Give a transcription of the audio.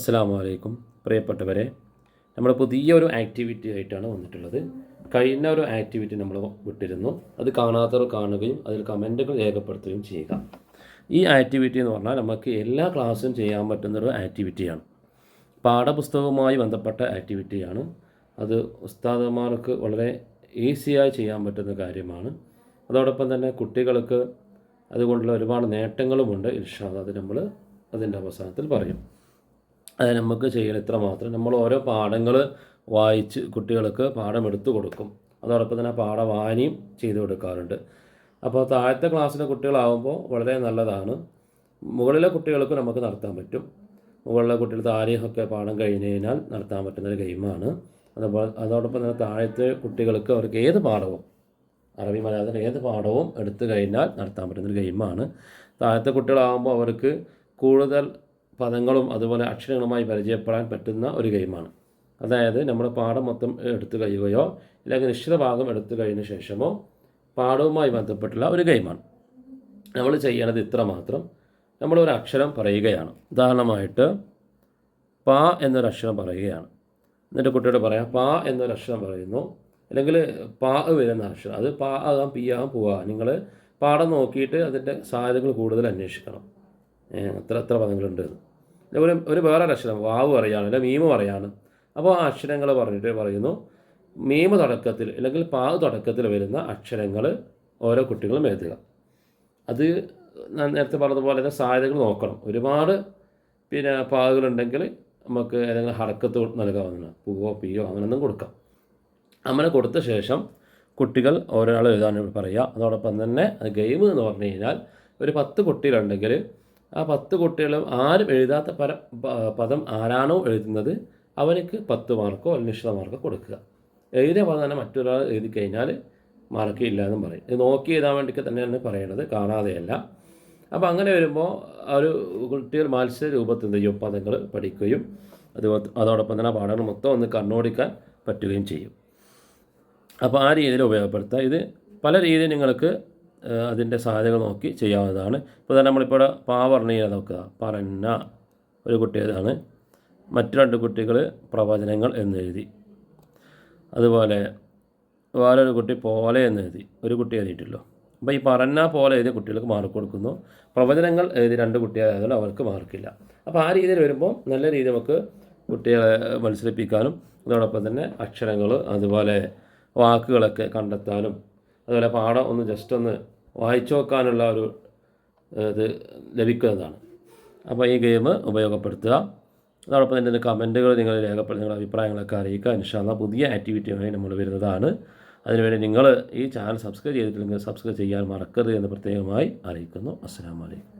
അസ്സാം വലൈക്കും പ്രിയപ്പെട്ടവരെ നമ്മൾ പുതിയ ഒരു ആക്ടിവിറ്റി ആയിട്ടാണ് വന്നിട്ടുള്ളത്. കഴിഞ്ഞ ഒരു ആക്ടിവിറ്റി നമ്മൾ വിട്ടിരുന്നു. അത് കാണാത്തവർ കാണുകയും അതിൽ കമന്റുകൾ രേഖപ്പെടുത്തുകയും ചെയ്യുക. ഈ ആക്ടിവിറ്റി എന്ന് പറഞ്ഞാൽ നമുക്ക് എല്ലാ ക്ലാസ്സും ചെയ്യാൻ പറ്റുന്നൊരു ആക്ടിവിറ്റിയാണ്. പാഠപുസ്തകവുമായി ബന്ധപ്പെട്ട ആക്ടിവിറ്റിയാണ്. അത് ഉസ്താദന്മാർക്ക് വളരെ ഈസിയായി ചെയ്യാൻ പറ്റുന്ന കാര്യമാണ്. അതോടൊപ്പം തന്നെ കുട്ടികൾക്ക് അതുകൊണ്ടുള്ള ഒരുപാട് നേട്ടങ്ങളുമുണ്ട്. ഇൻഷാദ് അത് നമ്മൾ അതിന്റെ അവസാനത്തിൽ പറയും. അത് നമുക്ക് ചെയ്യൽ ഇത്ര മാത്രം. നമ്മൾ ഓരോ പാഠങ്ങൾ വായിച്ച് കുട്ടികൾക്ക് പാഠം എടുത്തു കൊടുക്കും. അതോടൊപ്പം തന്നെ പാഠവായനയും ചെയ്തു കൊടുക്കാറുണ്ട്. അപ്പോൾ താഴത്തെ ക്ലാസ്സിലെ കുട്ടികളാവുമ്പോൾ വളരെ നല്ലതാണ്. മുകളിലെ കുട്ടികൾക്ക് നമുക്ക് നടത്താൻ പറ്റും. മുകളിലെ കുട്ടികൾ താരീഹൊക്കെ പാഠം കഴിഞ്ഞ് കഴിഞ്ഞാൽ നടത്താൻ പറ്റുന്നൊരു ഗെയിമാണ്. അതുപോലെ അതോടൊപ്പം തന്നെ താഴത്തെ കുട്ടികൾക്ക് അവർക്ക് ഏത് പാഠവും അറബി മലയാളത്തിൽ ഏത് പാഠവും എടുത്തു കഴിഞ്ഞാൽ നടത്താൻ പറ്റുന്നൊരു ഗെയിമാണ്. താഴത്തെ കുട്ടികളാകുമ്പോൾ അവർക്ക് കൂടുതൽ പദങ്ങളും അതുപോലെ അക്ഷരങ്ങളുമായി പരിചയപ്പെടാൻ പറ്റുന്ന ഒരു ഗെയിമാണ്. അതായത് നമ്മൾ പാഠം മൊത്തം എടുത്തു കഴിയുകയോ അല്ലെങ്കിൽ നിശ്ചിത ഭാഗം എടുത്തു കഴിഞ്ഞ ശേഷമോ പാഠവുമായി ബന്ധപ്പെട്ടുള്ള ഒരു ഗെയിമാണ്. നമ്മൾ ചെയ്യേണ്ടത് ഇത്ര മാത്രം നമ്മൾ ഒരു അക്ഷരം പറയുകയാണ്. ഉദാഹരണമായിട്ട് പ എന്നൊരു അക്ഷരം പറയുകയാണ്. എന്നിട്ട് കുട്ടിയോട് പറയാം പ എന്നൊരു അക്ഷരം പറയുന്നു. അല്ലെങ്കിൽ പാ വരുന്ന അക്ഷരം അത് പാ ആകാം പി ആകാം പോവാം നിങ്ങൾ പാഠം നോക്കിയിട്ട് അതിന്റെ സാധ്യതകൾ കൂടുതൽ അന്വേഷിക്കണം. എത്ര എത്ര പദങ്ങളുണ്ട്. ഒരു ഒരു വേറെ അക്ഷരം വാവ് പറയാണ് അല്ലെങ്കിൽ മീമ് പറയാണ് അപ്പോൾ ആ അക്ഷരങ്ങൾ പറഞ്ഞിട്ട് പറയുന്നു മീമ് തുടക്കത്തിൽ അല്ലെങ്കിൽ പാവ് തുടക്കത്തിൽ വരുന്ന അക്ഷരങ്ങൾ ഓരോ കുട്ടികളും എഴുതുക. അത് ഞാൻ നേരത്തെ പറഞ്ഞതുപോലെ തന്നെ സാധ്യതകൾ നോക്കണം. ഒരുപാട് പിന്നെ പാവുകളുണ്ടെങ്കിൽ നമുക്ക് ഏതെങ്കിലും ഹറക്കത്ത് നൽകാവുന്നതാണ്. പൂവോ പിയോ അങ്ങനെയൊന്നും കൊടുക്കാം. അങ്ങനെ കൊടുത്ത ശേഷം കുട്ടികൾ ഓരോരാൾ എഴുതാൻ പറയുക. അതോടൊപ്പം തന്നെ ഗെയിം എന്ന് പറഞ്ഞു കഴിഞ്ഞാൽ ഒരു പത്ത് കുട്ടികളുണ്ടെങ്കിൽ ആ പത്ത് കുട്ടികളും ആരും എഴുതാത്ത പര പദം ആരാണോ എഴുതുന്നത് അവർക്ക് പത്ത് മാർക്കോ നിശ്ചിത മാർക്കോ കൊടുക്കുക. എഴുതിയ പദം തന്നെ മറ്റൊരാൾ എഴുതി കഴിഞ്ഞാൽ മാർക്ക് ഇല്ല എന്നും പറയും. ഇത് നോക്കി എഴുതാൻ വേണ്ടിയൊക്കെ തന്നെയാണ് പറയണത് കാണാതെയല്ല. അപ്പോൾ അങ്ങനെ വരുമ്പോൾ ഒരു കുട്ടികൾ മത്സര രൂപത്തിൽ ചെയ്യും? പദങ്ങൾ പഠിക്കുകയും അതുപോലെ അതോടൊപ്പം തന്നെ പാഠങ്ങൾ മൊത്തം ഒന്ന് കണ്ണോടിക്കാൻ പറ്റുകയും ചെയ്യും. അപ്പോൾ ആ രീതിയിൽ ഉപയോഗപ്പെടുത്തുക ഇത് പല രീതിയിൽ നിങ്ങൾക്ക് അതിന്റെ സാധ്യതകൾ നോക്കി ചെയ്യാവുന്നതാണ്. ഇപ്പോൾ തന്നെ നമ്മളിപ്പോൾ പാ പറഞ്ഞു നോക്കുക. പറഞ്ഞ ഒരു കുട്ടിയതാണ് മറ്റു രണ്ട് കുട്ടികൾ പ്രവചനങ്ങൾ എന്നെഴുതി. അതുപോലെ വേറൊരു കുട്ടി പോലെ എന്ന് എഴുതി ഒരു കുട്ടി എഴുതിയിട്ടല്ലോ. അപ്പോൾ ഈ പറഞ്ഞ പോലെ എഴുതിയ കുട്ടികൾക്ക് മാർക്ക് കൊടുക്കുന്നു. പ്രവചനങ്ങൾ എഴുതി രണ്ട് കുട്ടിയായതുകൊണ്ട് അവർക്ക് മാർക്കില്ല അപ്പോൾ ആ രീതിയിൽ വരുമ്പോൾ നല്ല രീതിയിൽ നമുക്ക് കുട്ടികളെ മത്സരിപ്പിക്കാനും അതോടൊപ്പം തന്നെ അക്ഷരങ്ങൾ അതുപോലെ വാക്കുകളൊക്കെ കണ്ടെത്താനും അതുപോലെ പാഠം ഒന്ന് ജസ്റ്റ് ഒന്ന് വായിച്ചു നോക്കാനുള്ള ഒരു ഇത് ലഭിക്കുന്നതാണ്. അപ്പോൾ ഈ ഗെയിം ഉപയോഗപ്പെടുത്തുക. അതോടൊപ്പം തന്നെ കമന്റുകൾ നിങ്ങൾ രേഖപ്പെടുത്തി നിങ്ങളുടെ അഭിപ്രായങ്ങളൊക്കെ അറിയിക്കുക. ഇൻഷാല്ല പുതിയ ആക്ടിവിറ്റിയുമായി നമ്മൾ വരുന്നതാണ്. അതിനുവേണ്ടി നിങ്ങൾ ഈ ചാനൽ സബ്സ്ക്രൈബ് ചെയ്തിട്ടില്ലെങ്കിൽ സബ്സ്ക്രൈബ് ചെയ്യാൻ മറക്കരുത് എന്ന് പ്രത്യേകമായി അറിയിക്കുന്നു. അസ്സാം വലൈക്കും